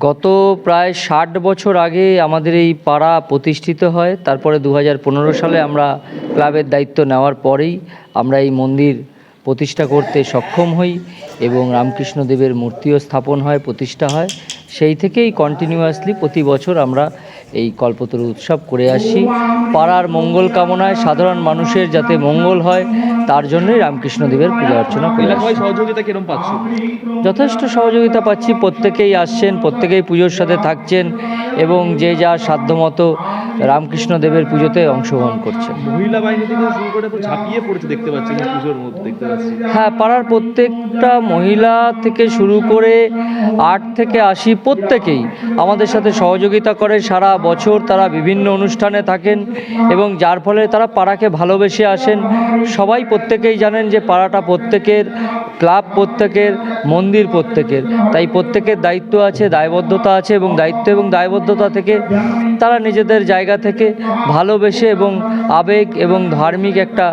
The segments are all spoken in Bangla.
গত প্রায় ষাট বছর আগে আমাদের এই পাড়া প্রতিষ্ঠিত হয়। তারপরে দু হাজার পনেরো সালে আমরা ক্লাবের দায়িত্ব নেওয়ার পরেই আমরা এই মন্দির প্রতিষ্ঠা করতে সক্ষম হই এবং রামকৃষ্ণদেবের মূর্তিও স্থাপন হয়, প্রতিষ্ঠা হয়। সেই থেকেই কন্টিনিউয়াসলি প্রতি বছর আমরা এই কল্পতরু উৎসব করে আসি। পাড়ার মঙ্গল কামনায় সাধারণ মানুষের যাতে মঙ্গল হয় তার জন্যই রামকৃষ্ণদেবের পূজা অর্চনা করে সহযোগিতা কিরম পাচ্ছ? যথেষ্ট সহযোগিতা পাচ্ছি প্রত্যেকেই আসছেন প্রত্যেকেই পুজোর সাথে থাকছেন এবং যে যার সাধ্যমতো রামকৃষ্ণ দেবের পুজোতে অংশগ্রহণ করছেন মহিলা বাহিনী থেকে শুরু করে তো ঝাঁপিয়ে পড়েছে দেখতে পাচ্ছি পুজোর মধ্যে দেখতে পাচ্ছি। হ্যাঁ পাড়ার প্রত্যেকটা মহিলা থেকে শুরু করে আট থেকে আশি প্রত্যেকেই আমাদের সাথে সহযোগিতা করে। সারা বছর তারা বিভিন্ন অনুষ্ঠানে থাকেন এবং যার ফলে তারা পাড়াকে ভালোবেসে আসেন। সবাই প্রত্যেকেই জানেন যে পাড়াটা প্রত্যেকের ক্লাব প্রত্যেকের, মন্দির প্রত্যেকের। তাই প্রত্যেকের দায়িত্ব আছে, দায়বদ্ধতা আছে এবং দায়িত্ব এবং দায়বদ্ধতা থেকে তারা নিজেদের জায়গা থেকে ভালোবেসে এবং আবেগ এবং ধার্মিক একটা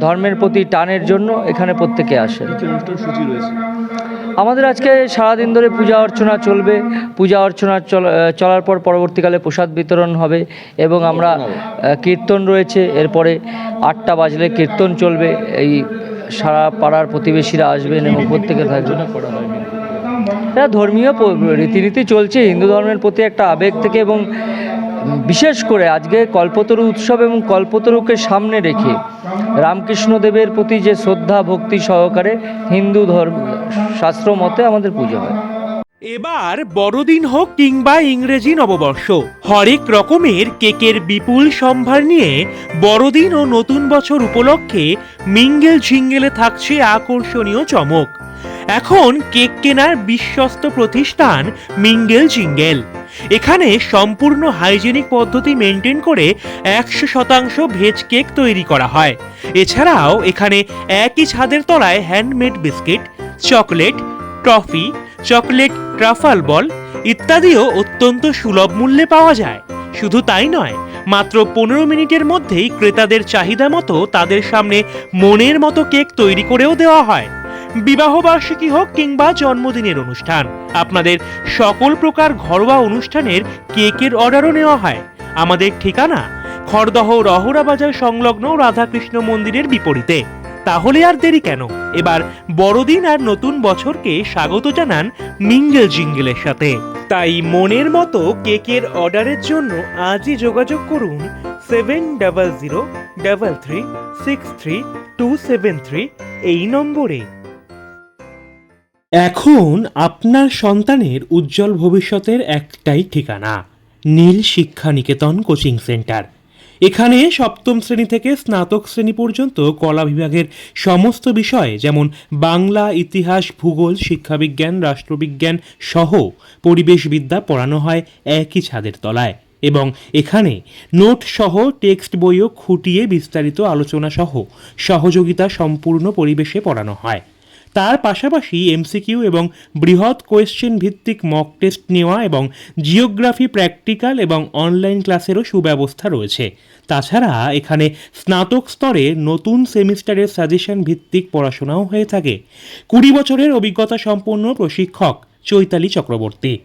ধর্মের প্রতি টানের জন্য এখানে প্রত্যেকে আসে। অনুষ্ঠান সূচি রয়েছে। আমাদের আজকে সারাদিন ধরে পূজা অর্চনা চলবে। পূজা অর্চনা চল- চলার পর পরবর্তীকালে প্রসাদ বিতরণ হবে এবং আমরা কীর্তন রয়েছে। এরপরে আটটা বাজলে কীর্তন চলবে। এই সারা পাড়ার প্রতিবেশীরা আসবেন এবং প্রত্যেকে থাকবেন। এটা ধর্মীয় রীতিনীতি চলছে। হিন্দু ধর্মের প্রতি একটা আবেগ থেকে এবং বিশেষ করে আজকে কল্পতরু উৎসব এবং কল্পতরুকে সামনে রেখে রামকৃষ্ণ দেবের প্রতি যে শ্রদ্ধা ভক্তি সহকারে হিন্দু ধর্ম শাস্ত্র মতে আমাদের পুজো হয়। এবার বড়দিন হোক কিংবা ইংরেজি নববর্ষ, হরেক রকমের কেকের বিপুল সম্ভার নিয়ে বড়দিন ও নতুন বছর উপলক্ষে মিঙ্গেল ঝিঙ্গেলে থাকছে আকর্ষণীয় চমক। এখন কেক কেনার বিশ্বস্ত প্রতিষ্ঠান মিঙ্গেল জিঙ্গেল এখানে সম্পূর্ণ হাইজেনিক পদ্ধতি মেনটেন করে একশো শতাংশ ভেজ কেক তৈরি করা হয়। এছাড়াও এখানে একই ছাদের তলায় handmade biscuit chocolate, toffee, chocolate, truffle ball ইত্যাদিও অত্যন্ত সুলভ মূল্যে পাওয়া যায়। শুধু তাই নয়, মাত্র পনেরো মিনিটের মধ্যেই ক্রেতাদের চাহিদা মতো তাদের সামনে মনের মতো কেক তৈরি করেও দেওয়া হয়। বিবাহ বার্ষিকী হোক কিংবা জন্মদিনের অনুষ্ঠান, আপনাদের সকল প্রকার ঘরোয়া অনুষ্ঠানের কেকের অর্ডারও নেওয়া হয়। আমাদের ঠিকানা খড়দহ রহরা বাজার সংলগ্ন রাধাকৃষ্ণ মন্দিরের বিপরীতে। তাহলে আর দেরি কেন? এবার বড়দিন আর নতুন বছরকে স্বাগত জানান মিঙ্গেল জিঙ্গেলের সাথে। তাই মনের মতো কেকের অর্ডারের জন্য আজই যোগাযোগ করুন seven double zero double three six three two seven three এই নম্বরে। এখন আপনার সন্তানের উজ্জ্বল ভবিষ্যতের একটাই ঠিকানা, নীল শিক্ষা নিকেতন কোচিং সেন্টার। এখানে সপ্তম শ্রেণি থেকে স্নাতক শ্রেণি পর্যন্ত কলা বিভাগের সমস্ত বিষয় যেমন বাংলা, ইতিহাস, ভূগোল, শিক্ষাবিজ্ঞান, রাষ্ট্রবিজ্ঞান সহ পরিবেশবিদ্যা পড়ানো হয় একই ছাদের তলায়। এবং এখানে নোট সহ টেক্সট বইও খুঁটিয়ে বিস্তারিত আলোচনা সহ সহযোগিতা সম্পূর্ণ পরিবেশে পড়ানো হয়। তার পাশাপাশি এমসিকিউ এবং বৃহৎ কোয়েশ্চেন ভিত্তিক মক টেস্ট নেওয়া এবং জিওগ্রাফি প্র্যাকটিক্যাল এবং অনলাইন ক্লাসেরও সুব্যবস্থা রয়েছে। তাছাড়া এখানে স্নাতক স্তরে নতুন সেমিস্টারের সাজেশন ভিত্তিক পড়াশোনাও হয়ে থাকে। কুড়ি বছরের অভিজ্ঞতা সম্পন্ন প্রশিক্ষক চৈতালি চক্রবর্তী।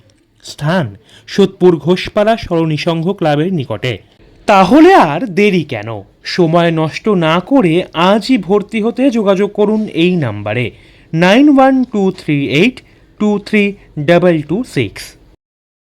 স্থান, সোদপুর ঘোষপাড়া সরণী সংঘ ক্লাবের নিকটে। তাহলে আর দেরি কেন? সময় নষ্ট না করে আজই ভর্তি হতে যোগাযোগ করুন এই নাম্বারে। Nine one two three eight two three double two six